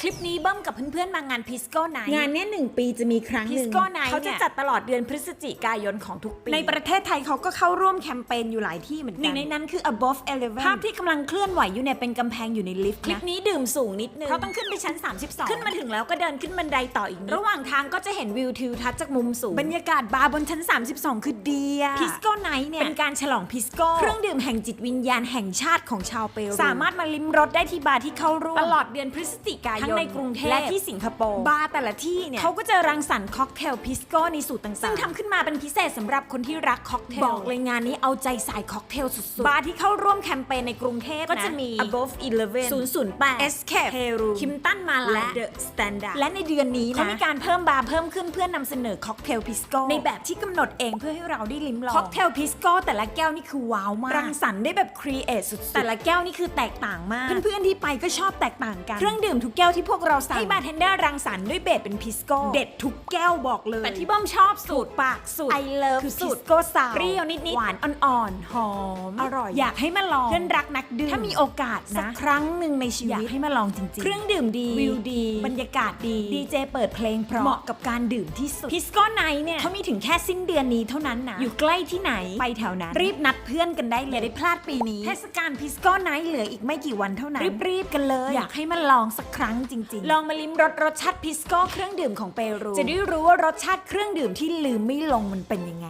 คลิปนี้เบิ้มกับเพื่อนๆ มางานพิสโก้ไนงานเนี้ยหนึ่งปีจะมีครั้งพิหสนึ่งโก้ไนเขาเขาจะจะจัจัดดตลอดเดือนพฤศจิกายนของทุกปี ในประเทศไทยเขาก็เข้าร่วมแคมเปญอยู่หลายที่เหมือนหกันึ่นงในนั้นคือ above 11ภาพที่กำลังเคลื่อนไหวอยู่เนี่ยเป็นกำแพงอยู่ในลิฟต์คลิปนี้ดื่มสูงนิดนึงเพราะต้องขึ้นไปชั้น 32 ขึ้นมาถึงแล้วก็เดินขึ้นบันไดต่ออีกนิดระหว่างทางก็จะเห็นวิวทิวทัศน์จากมุมสูงบรรยากาศบาร์บนชั้น 32 คือดีอะพิสโก้ไนท์เนี่ยเป็นการฉลองพิสโก้เครื่องดื่มแห่งจิตวิญญาณแห่งชาติของชาวเปรูสามารถมาลิ้มรสได้ที่บาร์ที่เข้าร่วมตลอดเดือนพฤศจิกายนทั้งในกรุงเทพและที่สิงคโปร์บาร์แต่ละที่เนี่ยเขาก็จะรังสรรค์ค็อกเทลพิสโก้ในสูตรต่างๆซึ่งทำขึ้นมาเป็นพิเศษสำหรับคนที่รักค็อกเทลบอกเลยงานนี้เอาใจสายค็อกเทลสุดๆบาร์ที่เข้าร่วมแคมเปญในกรุงเทพก็จะมี above 11 008 Escape Peru คิมตันมาลาและ The Standard และในเดือนนี้นะเขาเขามีมีการเพิ่มบาร์เพิ่มขึ้นเพื่อนนำเสนอค็อกเทลพิสโก้ในแบบที่กำหนดเองเพื่อให้เราได้ลิ้มลองค็อกเทลพิสโก้แต่ละแก้วนี่คือว้าวมากรังสรรค์ได้แบบครีเอทสุดๆแต่ละแก้วนี่คือแตกต่างมาก เพื่อนๆที่ไปก็ชอบแตกต่างกันเครื่องดื่มทุกแก้วที่พวกเราสั่งให้บาร์เทนเดอร์รังสรรค์ด้วยเบสเป็นพิสโก้เด็ดทุกแก้วบอกเลย แต่ที่บ้อมชอบสูตรปากสูตร I love คือสูตร Pisco Sour เปรี้ยวนิดๆหวานอ่อนๆหอมอร่อย อยากให้มาลองเพื่อนรักนักดื่มถ้ามีโอกาสสันะกครั้งหนึ่งในชีอยากวิตให้มาลองจริงๆ เครื่องดื่มดีวิวดี บรรยากาศดีดีเจเปิดเพลงเพราะเหมาะกับการดื่มที่สุดพิสโก้ไนท์เนี่ยเขามีถึงแค่สิ้นเดือนนี้เท่านั้นนะอยู่ใกล้ที่ไหนไปแถวนั้นรีบนัดเพื่อนกันได้เลอย่ายได้พลาดปีนี้เทศกาลพิสโก้ไนท์เหลืออีกไม่กี่วันเท่านั้นรีบๆกันเลย อยากให้มาลองสักครั้งจริง ๆ ลองมาลิ้มรสรสชาติพิสโก้เครื่องดื่มของเปรู จะได้รู้ว่ารสชาติเครื่องดื่มที่ลืมไม่ลงมันเป็นยังไง